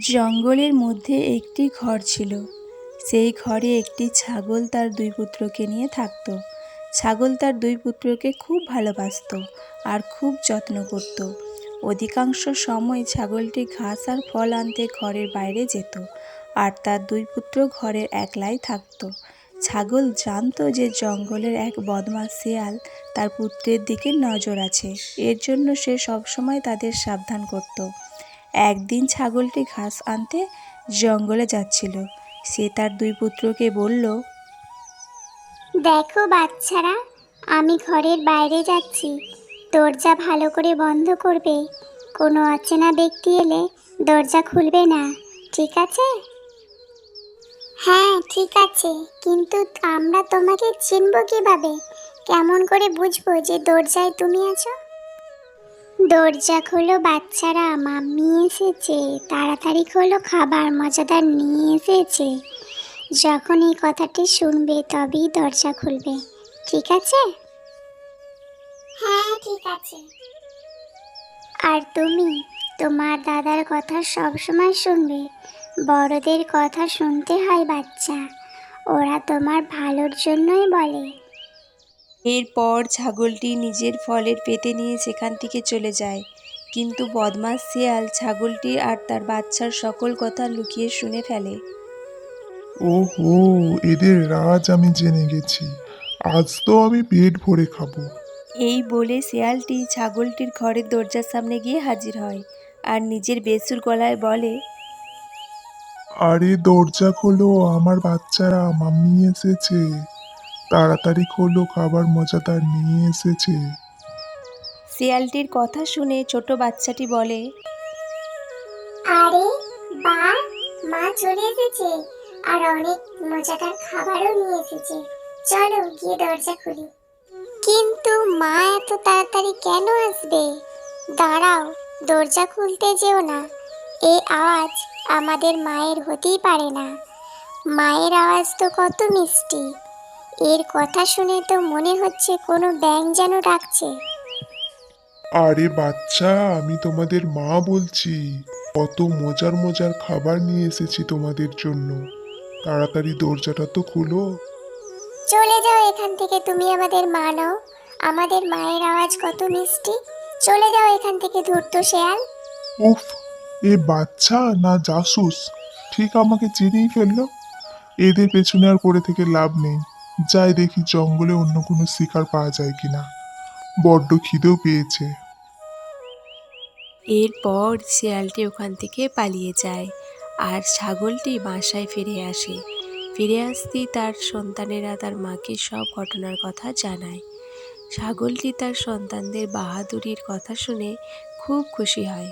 জঙ্গলের মধ্যে একটি ঘর ছিল। সেই ঘরে একটি ছাগল তার দুই পুত্রকে নিয়ে থাকত। ছাগল তার দুই পুত্রকে খুব ভালোবাসতো আর খুব যত্ন করত। অধিকাংশ সময় ছাগলটি ঘাস আর ফল আনতে ঘরের বাইরে যেত আর তার দুই পুত্র ঘরের একলাই থাকতো। ছাগল জানতো যে জঙ্গলের এক বদমাস শিয়াল তার পুত্রের দিকে নজর আছে। এর জন্য সে সবসময় তাদের সাবধান করত। একদিন ছাগলটি ঘাস আনতে জঙ্গলে যাচ্ছিল। সে তার দুই পুত্রকে বলল, দেখো বাচ্চারা, আমি ঘরের বাইরে যাচ্ছি। দরজা ভালো করে বন্ধ করবে। কোনো অচেনা ব্যক্তি এলে দরজা খুলবে না, ঠিক আছে? হ্যাঁ ঠিক আছে, কিন্তু আমরা তোমাকে চিনব কীভাবে? কেমন করে বুঝব যে দরজায় তুমি আছো? দরজা খোলো বাচ্চারা মাম্মি এসেছে। তাড়াতাড়ি খোলো খাবার মজাদার নিয়ে এসেছে। যখন এই কথাটি শুনবে তবেই দরজা খুলবে। ঠিক আছে? হ্যাঁ ঠিক আছে। আর তুমি তোমার দাদার কথা সব সময় শুনবে। বড়দের কথা শুনতে হয় বাচ্চা। ওরা তোমার ভালোর জন্যই বলে। এরপর ছাগলটি নিজের ফলের পেতে নিয়ে সেখান থেকে চলে যায়। কিন্তু বদমাস শিয়াল ছাগলটি আর তার বাচ্চার সকল কথা লুকিয়ে শুনে ফেলে। ওহো এদের রাজ আমি জেনে গেছি। আজ তো আমি পেট ভরে খাব। এই বলে শিয়ালটি ছাগলটির ঘরের দরজার সামনে গিয়ে হাজির হয় আর নিজের বেসুর গলায় বলে আরে দরজা খোলো আমার বাচ্চারা মাম্মি এসেছে। তাড়াতাড়ি খোলো খাবার মজাদার নিয়ে এসেছে। শিয়ালটির কথা শুনে ছোট বাচ্চাটি বলে আরে বা মা চলে এসেছে। আর অনেক মজাদার খাবারও নিয়ে এসেছে। চলো গিয়ে দরজা খুলি। কিন্তু মা এত তাড়াতাড়ি কেন আসবে? দাঁড়াও দরজা খুলতে যেও না। এই আওয়াজ আমাদের মায়ের হতেই পারে না। মায়ের আওয়াজ তো কত মিষ্টি। এর কথা শুনে তো মনে হচ্ছে কোনো ব্যাং যেন ডাকছে। আরে বাচ্চা আমি তোমাদের মা বলছি। কত মজার মজার খাবার নিয়ে এসেছি তোমাদের জন্য। তাড়াতাড়ি দরজাটা তো খুলো। চলে যাও এখান থেকে তুমি আমাদের মা নও। আমাদের মায়ের আওয়াজ কত মিষ্টি। চলে যাও এখান থেকে ধূর্ত শেয়াল। উফ এ বাচ্চা না জাসুস। ঠিক আমাকে চিনেই ফেলল। এদের পেছনে আর করে থেকে লাভ নেই। যাই দেখি জঙ্গলে অন্য কোনো শিকার পাওয়া যায় কিনা। বড্ড খিদেও পেয়েছে। এরপর শিয়ালটি ওখান থেকে পালিয়ে যায় আর ছাগলটি বাসায় ফিরে আসে। ফিরে আসতেই তার সন্তানেরা তার মাকে সব ঘটনার কথা জানায়। ছাগলটি তার সন্তানদের বাহাদুরির কথা শুনে খুব খুশি হয়।